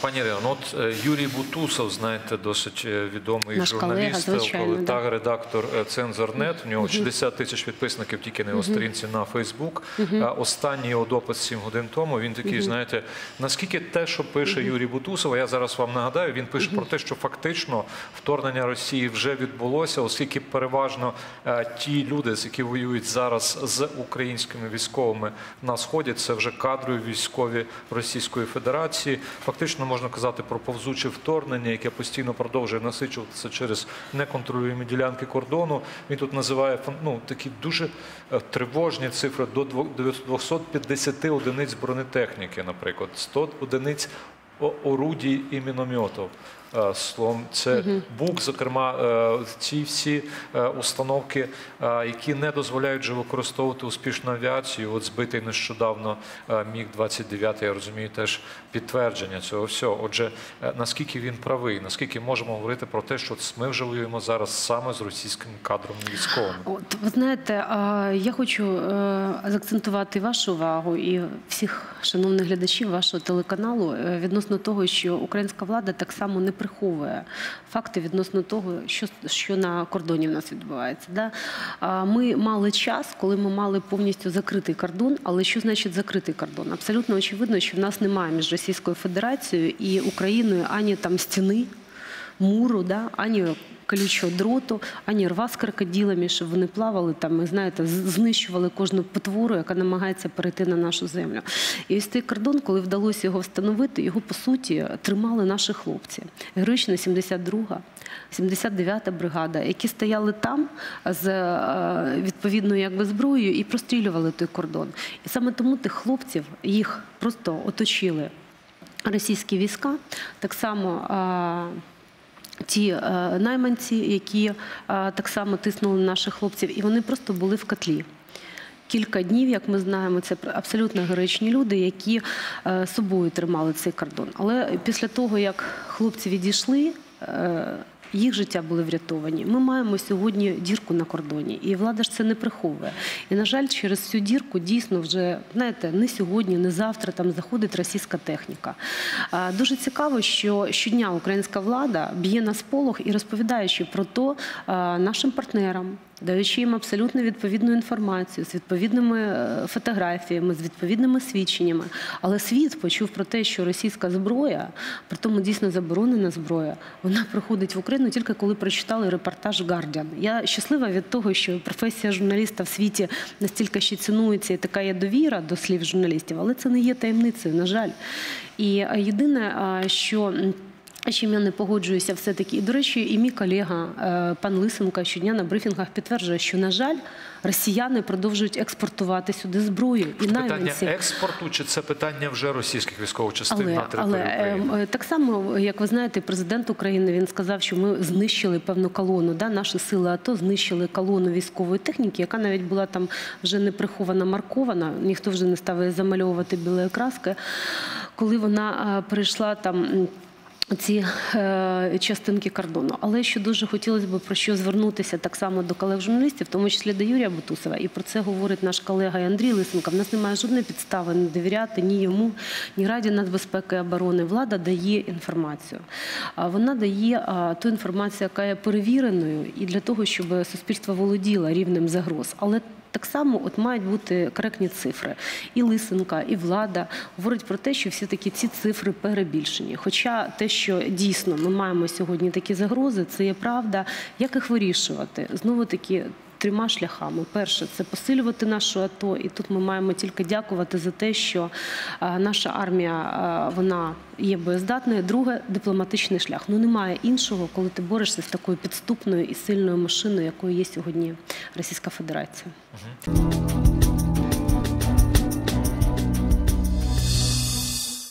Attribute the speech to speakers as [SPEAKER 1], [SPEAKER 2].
[SPEAKER 1] Пані Ірино, ну от е, Юрій Бутусов, знаєте, досить е, відомий
[SPEAKER 2] Наш колега,
[SPEAKER 1] журналіст,
[SPEAKER 2] звичайно,
[SPEAKER 1] та
[SPEAKER 2] да.
[SPEAKER 1] редактор е, Цензорнет. У нього 60 тисяч підписників тільки на його сторінці на Фейсбук. Останній його допис 7 годин тому. Він такий, знаєте, наскільки те, що пише Юрій Бутусов, я зараз вам нагадаю, він пише про те, що фактично вторгнення Росії вже відбулося, оскільки переважно ті люди, які воюють зараз з українськими військовими на сході, це вже кадрові військові Російської Федерації. Фактично можна казати про повзуче вторгнення, яке постійно продовжує насичуватися через неконтролюємі ділянки кордону. Він тут називає ну, такі дуже е, тривожні цифри до дво- 250 одиниць бронетехніки, наприклад, 100 одиниць орудій і мінометів. Е, Словом, це БУК, зокрема, е, ці всі е, установки, які не дозволяють вже використовувати успішну авіацію. От збитий нещодавно міг 29 я розумію, теж підтвердження цього всього. Отже, наскільки він правий, наскільки можемо говорити про те, що ми вже воюємо зараз саме з російськими кадрами військовими.
[SPEAKER 2] От ви знаєте, я хочу заакцентувати вашу увагу і всіх шановних глядачів вашого телеканалу відносно того, що українська влада так само не приховує факти відносно того, що, що на кордоні в нас відбувається. Да? Ми мали час, коли ми мали повністю закритий кордон. Але що значить закритий кордон? Абсолютно очевидно, що в нас немає між Російською Федерацією і Україною ані там стіни, муру, да, ані колючого дроту, ані рва з крокодилами, щоб вони плавали там, і знаєте, знищували кожну потвору, яка намагається перейти на нашу землю. І ось цей кордон, коли вдалося його встановити, його по суті тримали наші хлопці. Героїчна 72-га, 79-та бригада, які стояли там з е, відповідною якби зброєю і прострілювали той кордон. І саме тому тих хлопців їх просто оточили російські війська. Так само. Ті е, найманці, які е, так само тиснули на наших хлопців, і вони просто були в котлі. Кілька днів, як ми знаємо, це абсолютно героїчні люди, які е, собою тримали цей кордон. Але після того, як хлопці відійшли, їх життя були врятовані. Ми маємо сьогодні дірку на кордоні, і влада ж це не приховує. І на жаль, через цю дірку дійсно вже знаєте, не сьогодні, не завтра там заходить російська техніка. Дуже цікаво, що щодня українська влада б'є на сполох і розповідаючи про то нашим партнерам. Даючи їм абсолютно відповідну інформацію з відповідними е, фотографіями, з відповідними свідченнями. Але світ почув про те, що російська зброя, при тому дійсно заборонена зброя, вона приходить в Україну тільки коли прочитали репортаж Guardian. Я щаслива від того, що професія журналіста в світі настільки ще цінується і така є довіра до слів журналістів, але це не є таємницею, на жаль. І е, єдине, що. Чим я не погоджуюся все-таки. І, до речі, і мій колега е, пан Лисенко щодня на брифінгах підтверджує, що, на жаль, росіяни продовжують експортувати сюди зброю. І
[SPEAKER 1] Питання
[SPEAKER 2] найманці.
[SPEAKER 1] експорту чи це питання вже російських військових частин
[SPEAKER 2] Але,
[SPEAKER 1] на
[SPEAKER 2] але
[SPEAKER 1] території України?
[SPEAKER 2] е, е, так само, як ви знаєте, президент України він сказав, що ми знищили певну колону. Да? Наші сили АТО знищили колону військової техніки, яка навіть була там вже не прихована, маркована. Ніхто вже не став її замальовувати білою краскою. Коли вона е, перейшла там. Ці е, частинки кордону. Але що дуже хотілося б про що звернутися так само до колег журналістів, в тому числі до Юрія Бутусова, і про це говорить наш колега Андрій Лисенко. В нас немає жодної підстави не довіряти ні йому, ні Раді нацбезпеки і оборони. Влада дає інформацію. Вона дає а, ту інформацію, яка є перевіреною, і для того, щоб суспільство володіло рівнем загроз. Але так само от мають бути коректні цифри. І Лисенка, і влада говорять про те, що всі таки ці цифри перебільшені. Хоча те, що дійсно ми маємо сьогодні такі загрози, це є правда. Як їх вирішувати? Знову таки. Трьома шляхами: перше це посилювати нашу АТО, і тут ми маємо тільки дякувати за те, що наша армія вона є боєздатною. Друге дипломатичний шлях. Ну немає іншого, коли ти борешся з такою підступною і сильною машиною, якою є сьогодні Російська Федерація.